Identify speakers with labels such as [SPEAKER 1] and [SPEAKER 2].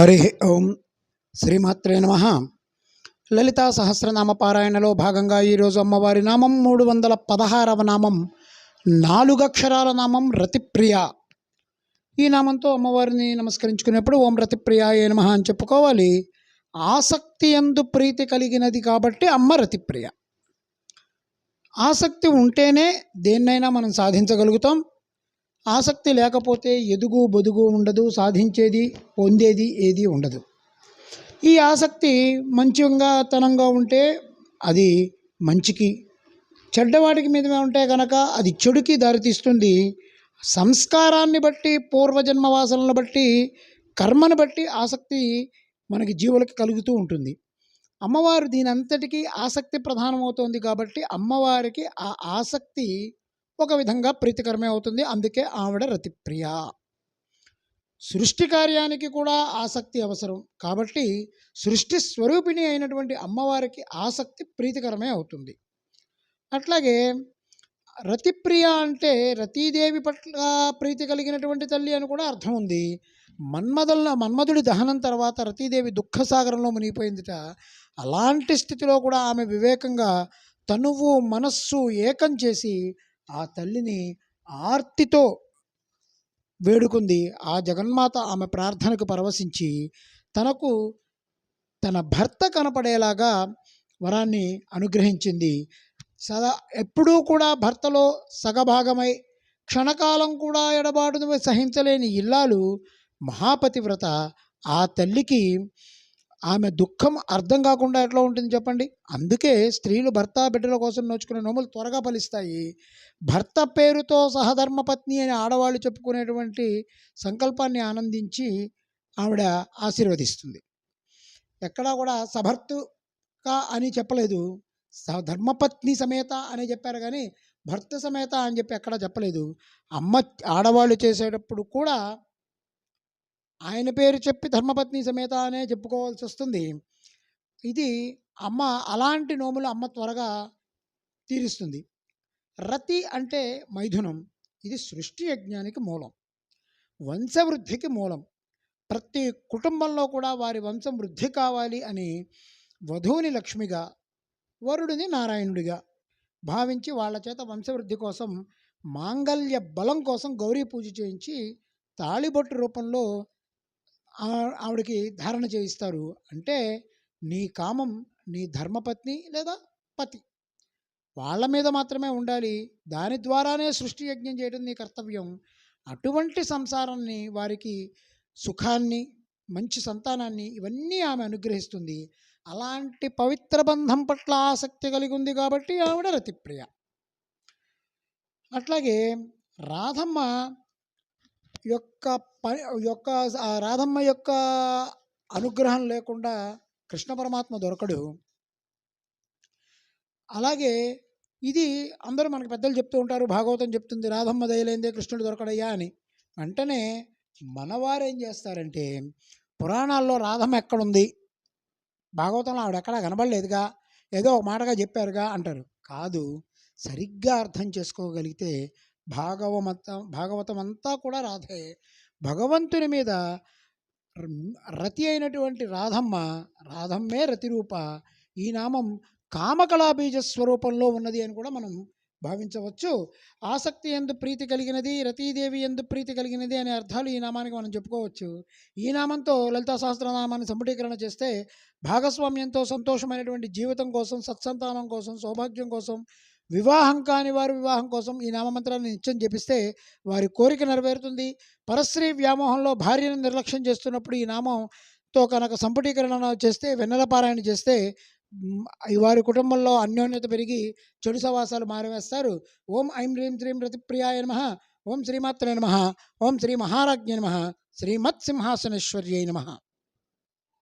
[SPEAKER 1] హరి ఓం శ్రీమాత్రే నమ. లలితా సహస్రనామ పారాయణలో భాగంగా ఈరోజు అమ్మవారి నామం మూడు వందల పదహారవ నామం నాలుగక్షరాల నామం రతిప్రియ. ఈ నామంతో అమ్మవారిని నమస్కరించుకునేప్పుడు ఓం రతిప్రియాయ నమ అని చెప్పుకోవాలి. ఆసక్తి ఎందు ప్రీతి కలిగినది కాబట్టి అమ్మ రతిప్రియ. ఆసక్తి ఉంటేనే దేన్నైనా మనం సాధించగలుగుతాం. ఆసక్తి లేకపోతే ఎదుగు బొదుగు ఉండదు సాధించేది పొందేది ఏది ఉండదు. ఈ ఆసక్తి మంచిగా తనంగా ఉంటే అది మంచికి చెడ్డవాడికి మీద ఉంటే కనుక అది చెడుకి దారితీస్తుంది. సంస్కారాన్ని బట్టి పూర్వజన్మ వాసనలను బట్టి కర్మను బట్టి ఆసక్తి మనకి జీవులకి కలుగుతూ ఉంటుంది. అమ్మవారు దీని అంతటికీ ఆసక్తి ప్రధానమవుతోంది కాబట్టి అమ్మవారికి ఆ ఆసక్తి ఒక విధంగా ప్రీతికరమే అవుతుంది. అందుకే ఆవిడ రతిప్రియ. సృష్టి కార్యానికి కూడా ఆసక్తి అవసరం. కాబట్టి సృష్టి స్వరూపిణి అయినటువంటి అమ్మవారికి ఆసక్తి ప్రీతికరమే అవుతుంది. అట్లాగే రతిప్రియ అంటే రతీదేవి పట్ల ప్రీతి కలిగినటువంటి తల్లి అని కూడా అర్థం ఉంది. మన్మధుల మన్మధుడి దహనం తర్వాత రతీదేవి దుఃఖసాగరంలో మునిగిపోయిందిట. అలాంటి స్థితిలో కూడా ఆమె వివేకంగా తనువు మనస్సు ఏకం చేసి ఆ తల్లిని ఆర్తితో వేడుకుంది. ఆ జగన్మాత ఆమె ప్రార్థనకు పరవశించి తనకు తన భర్త కనపడేలాగా వరాన్ని అనుగ్రహించింది. సదా ఎప్పుడూ కూడా భర్తలో సగభాగమై క్షణకాలం కూడా ఎడబాటును సహించలేని ఇల్లాలు మహాపతివ్రత ఆ తల్లికి ఆమె దుఃఖం అర్థం కాకుండా ఎట్లా ఉంటుంది చెప్పండి? అందుకే స్త్రీలు భర్త బిడ్డల కోసం నోచుకునే నోములు త్వరగా ఫలిస్తాయి. భర్త పేరుతో సహధర్మపత్ని అని ఆడవాళ్ళు చెప్పుకునేటువంటి సంకల్పాన్ని ఆనందించి ఆవిడ ఆశీర్వదిస్తుంది. ఎక్కడా కూడా సభర్తుక అని చెప్పలేదు. స- ధర్మపత్ని సమేత అని చెప్పారు కానీ భర్త సమేత అని చెప్పి ఎక్కడా చెప్పలేదు. అమ్మ ఆడవాళ్ళు చేసేటప్పుడు కూడా ఆయన పేరు చెప్పి ధర్మపత్ని సమేత అనే చెప్పుకోవాల్సి వస్తుంది. ఇది అమ్మ అలాంటి నోములు అమ్మ త్వరగా తీరుస్తుంది. రతి అంటే మైథునం. ఇది సృష్టి యజ్ఞానికి మూలం. వంశవృద్ధికి మూలం. ప్రతి కుటుంబంలో కూడా వారి వంశం వృద్ధి కావాలి అని వధువుని లక్ష్మిగా వరుడిని నారాయణుడిగా భావించి వాళ్ళ చేత వంశవృద్ధి కోసం మాంగల్య బలం కోసం గౌరీ పూజ చేయించి తాళిబొట్టు రూపంలో ఆవిడకి ధారణ చేయిస్తారు అంటే నీ కామం నీ ధర్మపత్ని లేదా పతి? వాళ్ళ మీద మాత్రమే ఉండాలి. దాని ద్వారానే సృష్టి యజ్ఞం చేయడం నీ కర్తవ్యం. అటువంటి సంసారాన్ని వారికి సుఖాన్ని మంచి సంతానాన్ని ఇవన్నీ ఆమె అనుగ్రహిస్తుంది. అలాంటి పవిత్ర బంధం పట్ల ఆసక్తి కలిగి ఉంది కాబట్టి ఆవిడ రతిప్రియ. అట్లాగే రాధమ్మ యొక్క పని యొక్క ఆ రాధమ్మ యొక్క అనుగ్రహం లేకుండా కృష్ణ పరమాత్మ దొరకడు. అలాగే ఇది అందరూ మనకు పెద్దలు చెప్తూ ఉంటారు భాగవతం చెప్తుంది రాధమ్మ దయలేందే కృష్ణుడు దొరకడయ్యా అని. వెంటనే మనవారు ఏం చేస్తారంటే పురాణాల్లో రాధమ్మ ఎక్కడుంది? భాగవతంలో ఆవిడ ఎక్కడా కనబడలేదుగా ఏదో ఒక మాటగా చెప్పారుగా అంటారు. కాదు సరిగ్గా అర్థం చేసుకోగలిగితే భాగవమత భాగవతం అంతా కూడా రాధే. భగవంతుని మీద రతి అయినటువంటి రాధమ్మ రాధమ్మే రతిరూప. ఈ నామం కామకళాబీజ స్వరూపంలో ఉన్నది అని కూడా మనం భావించవచ్చు. ఆసక్తి ఎందు ప్రీతి కలిగినది రతీదేవి ఎందు ప్రీతి కలిగినది అనే అర్థాలు ఈ నామానికి మనం చెప్పుకోవచ్చు. ఈ నామంతో లలితా సహస్రనామాన్ని సంపుటీకరణ చేస్తే భాగస్వామ్యంతో సంతోషమైనటువంటి జీవితం కోసం సత్సంతానం కోసం సౌభాగ్యం కోసం వివాహం కాని వారు వివాహం కోసం ఈ నామమంత్రాన్ని నిత్యం జపిస్తే వారి కోరిక నెరవేరుతుంది. పరశ్రీ వ్యామోహంలో భార్యను నిర్లక్ష్యం చేస్తున్నప్పుడు ఈ నామంతో కనుక సంపుటీకరణ చేస్తే వెన్నెల పారాయణ చేస్తే వారి కుటుంబంలో అన్యోన్యత పెరిగి చెడు సవాసాలు మారవేస్తారు. ఓం ఐం హ్రీం శ్రీం రతిప్రియాయ నమ. ఓం శ్రీమాత్రే నమ. ఓం శ్రీ మహారాజ్ఞ నమ. శ్రీమత్ సింహాసనేశ్వర్యై నమ.